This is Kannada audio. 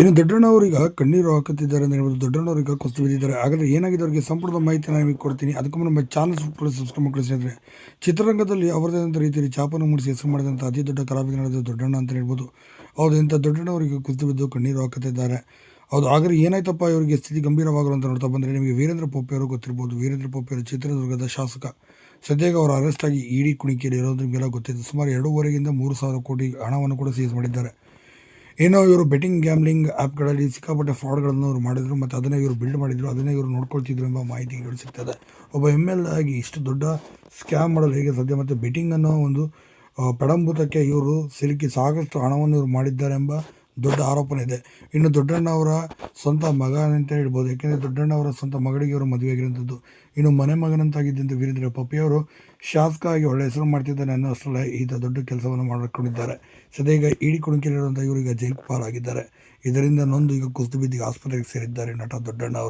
ಇನ್ನು ದೊಡ್ಡಣ್ಣವರೀಗ ಕಣ್ಣೀರು ಹಾಕುತ್ತಿದ್ದಾರೆ ಅಂತ ಹೇಳ್ಬೋದು. ದೊಡ್ಡಣ್ಣವರೀಗ ಕೊಸ್ತು ಬಿದ್ದಿದ್ದಾರೆ ಹಾಗಾದ್ರೆ ಏನಾಗಿದೆ ಅವರಿಗೆ ಸಂಪೂರ್ಣ ಮಾಹಿತಿ ನಾನು ನಿಮಗೆ ಕೊಡ್ತೀನಿ. ಅದಕ್ಕೂ ನಮ್ಮ ಚಾನಲ್ ಸಬ್ಸ್ಕ್ರೈಬ್ ಮಾಡ್ಕೊಳ್ಳಿ ಸ್ನೇಹಿತರೆ. ಚಿತ್ರರಂಗದಲ್ಲಿ ಅವರದೇ ರೀತಿಯಲ್ಲಿ ಚಾಪನ್ನು ಮೂಡಿಸಿ ಹೆಸರು ಮಾಡಿದಂಥ ಅತಿ ದೊಡ್ಡ ಕಲಾವಿದನಾದ ದೊಡ್ಡಣ್ಣ ಅಂತ ಹೇಳ್ಬೋದು. ಹೌದು, ಇಂಥ ದೊಡ್ಡಣ್ಣವರಿಗೆ ಕುಸ್ತು ಬಿದ್ದು ಕಣ್ಣೀರು ಹಾಕುತ್ತಿದ್ದಾರೆ. ಹೌದು, ಹಾಗಾದ್ರೆ ಏನಾಯ್ತಪ್ಪ ಇವರಿಗೆ ಸ್ಥಿತಿ ಗಂಭೀರವಾಗಲು ಅಂತ ನೋಡ್ತಾ ಬಂದರೆ ನಿಮಗೆ ವೀರೇಂದ್ರ ಪೊಪ್ಪೆ ಅವರು ಗೊತ್ತಿರ್ಬೋದು. ವೀರೇಂದ್ರ ಪೊಪ್ಪೆ ಅವರು ಚಿತ್ರದುರ್ಗದ ಶಾಸಕ. ಸದ್ಯಕ್ಕೆ ಅವರು ಅರೆಸ್ಟ್ ಆಗಿ ಇಡಿ ಕುಣಿಕೆಯಲ್ಲಿ ಇರೋದ್ರ ನಿಮಗೆಲ್ಲ ಗೊತ್ತಿದೆ. ಸುಮಾರು ಎರಡೂವರೆಗಿಂದ ಮೂರು ಸಾವಿರ ಕೋಟಿ ಹಣವನ್ನು ಕೂಡ ಸೀಸ್ ಮಾಡಿದ್ದಾರೆ. ಏನೋ ಇವರು ಬೆಟ್ಟಿಂಗ್ ಗ್ಯಾಮ್ಲಿಂಗ್ ಆ್ಯಪ್ಗಳಲ್ಲಿ ಸಿಕ್ಕಾಪಟ್ಟೆ ಫ್ರಾಡ್ಗಳನ್ನು ಅವರು ಮಾಡಿದರು ಮತ್ತು ಅದನ್ನೇ ಇವರು ಬಿಲ್ಡ್ ಮಾಡಿದರು, ಅದನ್ನೇ ಇವರು ನೋಡ್ಕೊಳ್ತಿದ್ರು ಎಂಬ ಮಾಹಿತಿಗಳು ಸಿಗ್ತದೆ. ಒಬ್ಬ ಎಂ ಎಲ್ ಆಗಿ ಇಷ್ಟು ದೊಡ್ಡ ಸ್ಕ್ಯಾಮ್ ಮಾಡಲು ಹೇಗೆ ಸಾಧ್ಯ ಮತ್ತು ಬೆಟ್ಟಿಂಗ್ ಅನ್ನೋ ಒಂದು ಪಡಂಬೂತಕ್ಕೆ ಇವರು ಸಿಲುಕಿ ಸಾಕಷ್ಟು ಹಣವನ್ನು ಇವರು ಮಾಡಿದ್ದಾರೆ ಎಂಬ ದೊಡ್ಡ ಆರೋಪನೆ ಇದೆ. ಇನ್ನು ದೊಡ್ಡಣ್ಣ ಅವರ ಸ್ವಂತ ಮಗ ಅಂತ ಹೇಳ್ಬೋದು. ಯಾಕೆಂದರೆ ದೊಡ್ಡಣ್ಣ ಅವರ ಸ್ವಂತ ಮಗಳಿಗೆ ಇವರು ಮದುವೆ ಆಗಿರುವಂಥದ್ದು. ಇನ್ನು ಮನೆ ಮಗನಂತಾಗಿದ್ದಂಥ ವೀರೇಂದ್ರ ಪಪ್ಪಿಯವರು ಶಾಸಕ ಆಗಿ ಒಳ್ಳೆ ಹೆಸರು ಮಾಡ್ತಿದ್ದಾನೆ ಅನ್ನೋ ಅಷ್ಟರಲ್ಲೇ ಈತ ದೊಡ್ಡ ಕೆಲಸವನ್ನು ಮಾಡಿಕೊಂಡಿದ್ದಾರೆ. ಸದ್ಯ ಈಗ ಇಡಿ ಕುಣಕಿಲಿರುವಂಥ ಇವರು ಈಗ ಜೈಲು ಪಾಲಾಗಿದ್ದಾರೆ. ಇದರಿಂದ ನೊಂದು ಈಗ ಕುಸಿದು ಬಿದ್ದಿಗೆ ಆಸ್ಪತ್ರೆಗೆ ಸೇರಿದ್ದಾರೆ ನಟ ದೊಡ್ಡಣ್ಣ ಅವರು.